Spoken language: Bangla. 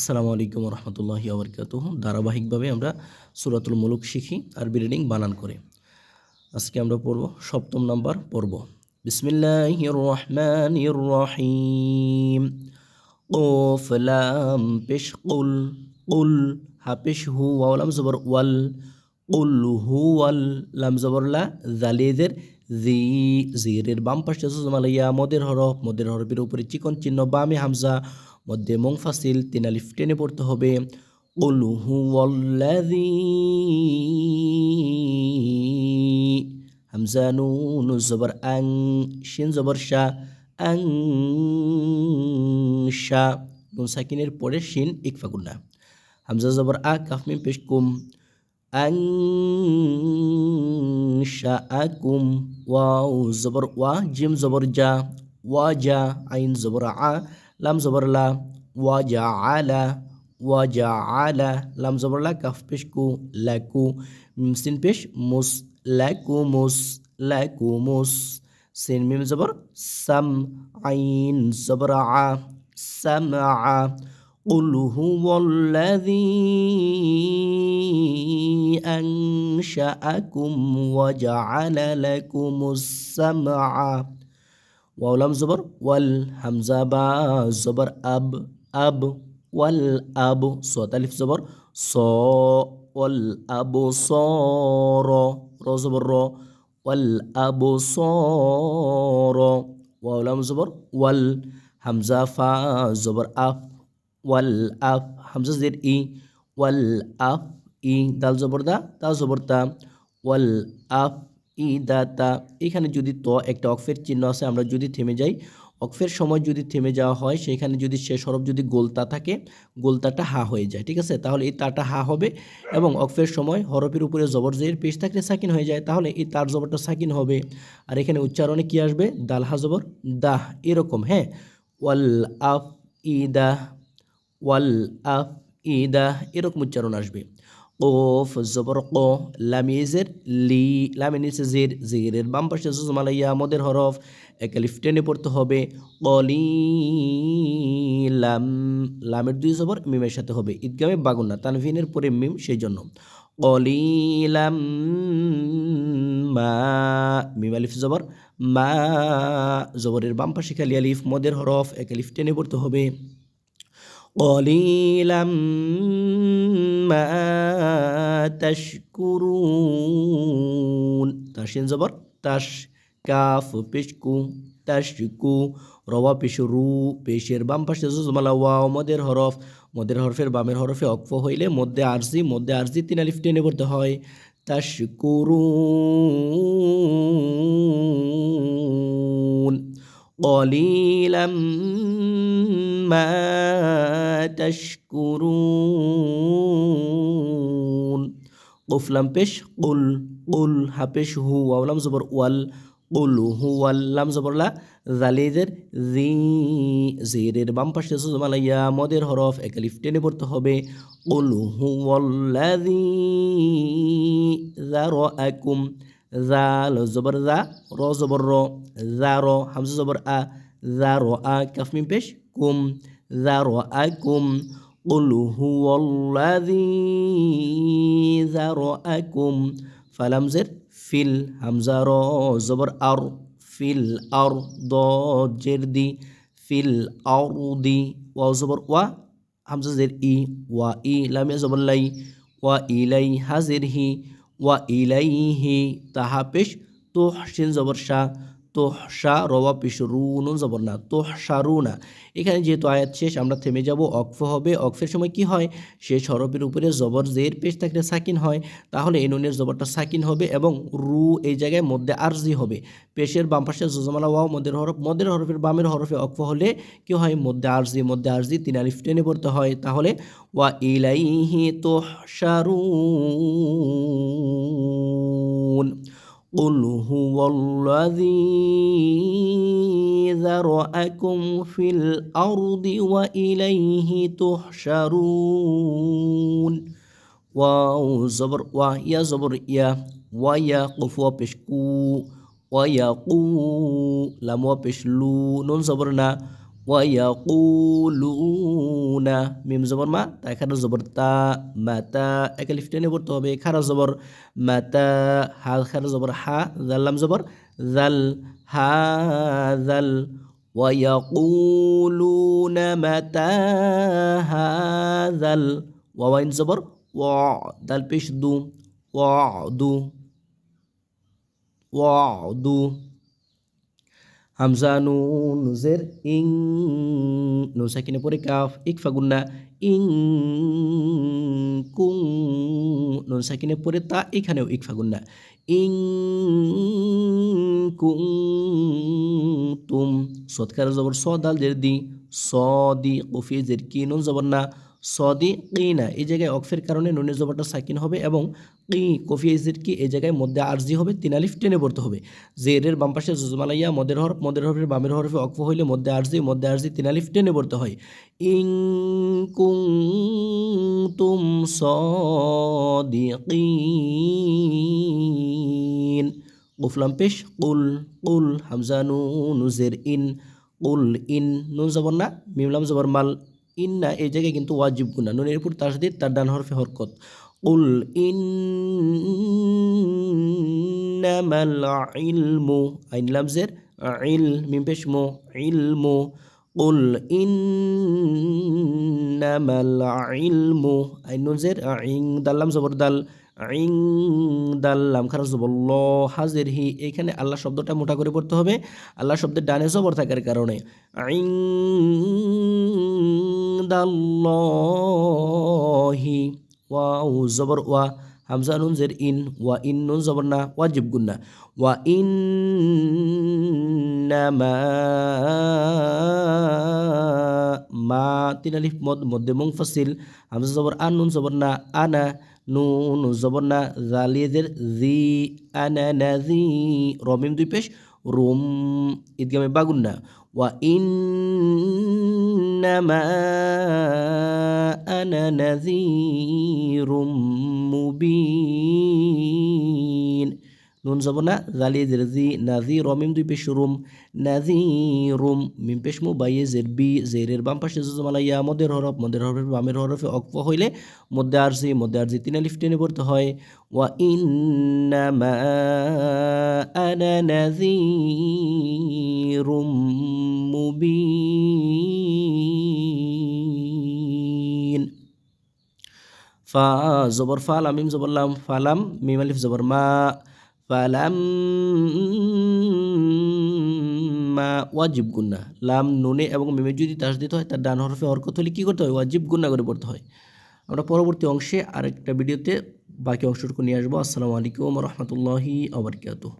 আসসালামু আলাইকুম রহমতুল্লাহ আবরকাত ধারাবাহিকভাবে আমরা সুরাতুল মুলুক শিখি আর রিডিং বানান করে। আজকে আমরা পড়ব সপ্তম নাম্বার পড়ব বিসমিল্লাহ রহমান রহিম ওফ লাম পেশ কুল কুল হাপেশ হু জবর ওয়াল, কুল হু ওয়াল, লাম জবর লা, জালিদের জি, জিরের বাম পাশে সুজমালাইয়া মদের হরফ, মদের হরফের উপরে চিকন চিহ্ন, বামে হামজা মধ্যে মোংফাসিল তিনালিফ টেনে পড়তে হবে। উলু হামজা নুন জবর আং, শিন জবর শা, আং শা। নুন সাকিনের পরে শিন ইকফা গুন্না হামজা জবর আ কাফমিম পেশ কুম। আং শাহ আকুম ওয়াও জবর ওয়া, জিম জবর জা। ওয়া জা, আইন জবর আ। لام زبر لا وجعل وجعل لام زبر لا كف بيش كو لكو ميم سين بيش مس لكو مس سين ميم زبر سم عين زبر ع سمع قل هو الذي أنشأكم وجعل لكم السمع. ওয়ালাম জবর ওয়াল হামজা বা জবর আব আব ওয়াল আব সতালিফ জবর স ওয়াল আব স র র জবর র ওয়াল আব স র ওয়ালাম জবর ওয়াল হামজা ফা জবর আফ ওয়াল আফ হামজা জের ই ওয়াল আফ ই ই, দা তা এখানে যদি ত একটা অক্ফের চিহ্ন আছে, আমরা যদি থেমে যাই অক্ফের সময় যদি থেমে যাওয়া হয়, সেখানে যদি শেষ হরফ যদি গোলতা থাকে, গোলতাটা হা হয়ে যায়, ঠিক আছে? তাহলে এই তাটা হা হবে এবং অক্ফের সময় হরফের উপরে জবর জের পেশ থাকলে সাকিন হয়ে যায়, তাহলে এই তার জবরটা সাকিন হবে। আর এখানে উচ্চারণে কি আসবে? দাল হা জবর, দাহ, এরকম হ্যাঁ? ওয়াল আফ ই দাহ ওয়াল আফ ই দাহ এরকম উচ্চারণ আসবে। কোফ জবর কো লামিজের লি লামে নিচে জির জিরের বাম পাশে জুজমালাইয়া মদের হরফ একালিফ টেনে পড়তে হবে কলি লাম লামের দুই জবর মিমের সাথে হবে, ঈদগামে বাগুনা তানভিনের পরে মিম সেই জন্য কলিলাম, মা, মিম আলিফ জবর, মা, জবরের বাম পাশে খালি আলিফ, মদের হরফ এক আলিফ টেনে পড়তে হবে, কলিলাম, মা تشكرون তাসিন জবর তাস কাফ পেশকু তাশকু রওয়া পেশ রু পেশের বাম পাশে জুজমালা ওয়াও মদের হরফ মদের হরফের বামের হরফে অক্ফ হইলে মধ্যে আরজি মধ্যে আরজি তিন আলিফ টেনে পড়তে হয় তাশকুরুন قليلا ما تشكرون কোফলাম পেশ উল উল হাপেশ হু আওলাম জবর ওয়াল উলু হু আল্লাম জবরলা জালেদের জি জেরের বাম পাশে সুজমালাইয়া মদের হরফ একালিফ টেনে পড়তে হবে। উলু হু আল্লাদি জার আকুম জাল জবর জা র জবর র জা র হামজা জবর আ জা র আ কাফমিম পেশ কুম জা র আকুম কুম قل هو الذي ذرأكم فلم زر في الهمزة را زبر أر في الأرض جردي في الأرض واو زبر و همزة زر إي وإي لم يزبر لي وإلي هزره وإليه تحبش تحشن زبر شا তোহসা রওয়া পেশ রু নুন জবর না তোহসারু না এখানে যেহেতু আয়াত শেষ, আমরা থেমে যাব অক্ফ হবে। অক্ফের সময় কি হয়? শেষ হরফের উপরে জবর জের পেশ থাকলে সাকিন হয়। তাহলে এই নুনের জবরটা সাকিন হবে এবং রু এই জায়গায় মধ্যে আরজি হবে। পেশের বাম পাশে জোজমালা ওয়াও, মদের হরফ, মদের হরফের বামের হরফে অক্ফ হলে কি হয়? মধ্যে আরজি মধ্যে আরজি, তিন আলিফ টেনে পড়তে হয়। তাহলে ওয়া ইলাইহি তোহসারুন قل هو الذي ذرأكم في الأرض وإليه تحشرون واو زبر وا يا زبر يا ويا قف وبشكو ويقو لم وبشلو نون زبرنا ওয়াইয়াকুলুনা মিম জবর মা তা এখানে জবর তা মাতা একে লিফ টেনে পড়তে হবে খারা জবর মাতা হা খারা জবর হা জাল্লাম জবর জাল হা জাল ويقولون متى هذا ال وين زبر وع دال بيش دو وعدو وعدو হামজা নুন জের ইং নুন সাকিনে পরে কাফ ইকফা গুন্না ইং কুং নুন সাকিনে পরে তা এখানেও ইকফা গুন্না ইং কুং তুম সৎকার জবর সদাল জের দি সদি কফি জের কি নুন জবর না সদি কিনা এই জায়গায় অকফের কারণে নুনের জবরটা সাকিন হবে এবং কি কফি ইজির কি এই জায়গায় মধ্যে আরজি হবে? তিন আলিফ টেনে পড়তে হবে। জেরের বাম পাশে জুজমালাইয়া, মদের হরফ, মদের হরফের বামের হরফে অকফ হইলে মধ্যে আরজি মধ্যে আরজি তিন আলিফ টেনে পড়তে হয়। ইং কুং তুম সদিকিন। কুফলাম পেশ, কুল কুল, হামজা, নুন, জের, ইন, কুল, ইন, নুন জবর না মিমলাম জবর মাল, ইন না, এই জায়গায় কিন্তু ওয়াজিব গুনা নুনের উপর তাসদিদ তার ডান হরফে হরকত। কুল ইন্নামাল ইলমু আইন লামজের ইল মিম পেশ মো ইলমু কুল ইন্নামাল ইলমু আইন নুনজের ইং দাল্লাম জবর দাল ইং দাল্লাম খারাপ জবর ল হাজের হি এখানে আল্লাহ শব্দটা মোটা করে পড়তে হবে। আল্লাহ শব্দের ডানে জবর থাকার কারণে ইং দাল্লাহি ওয়াও জবর ওয়া হামজা নুন জের ইন ওয়া ইন নুন জবর না ওয়াজিব গুন্না ওয়া ইন মা তিন আলিফ মদ মধ্যে মুংফাসিল হামজা জবর আন নুন জবর না আনা নুন জবর না জালিয়েদের জি আনা না জি রমিম দুই পেশ রুম ঈদগামে বাগুন্না ওয়া ইন্নামা আনা নাযীরুম মুবিন নুন যাব না জালি জেরজি নাজি রমিম দুই পেশ রুম নাজি রুম, মিম পেশ মু, বাইয়ে জের বি জেরের বাম পাশে জমালাইয়া মদের হরফ, মদের হরফের বামের হরফে অক্ফ হইলে মধ্যে আরজি মধ্যে আরজি তিন আলিফ টেনে পড়তে হয়। ওয়া ইন্নামা আনা নাযীরুম মুবিন। ফা জবর ফা লামিম জবর লাম ফালাম মিম আলিফ জবর মা ফালাম মা ওয়াজিব গুন্না লাম নুনে এবং মিমে যদি দিতে হয়, তার ডান হরফে হরকত হলে কী করতে হয়? ওয়াজিব গুন্না করে পড়তে হয়। আমরা পরবর্তী অংশে আরেকটা ভিডিওতে বাকি অংশটুকু নিয়ে আসব। আসসালামু আলাইকুম রহমতুল্লাহি আবরকাতুহ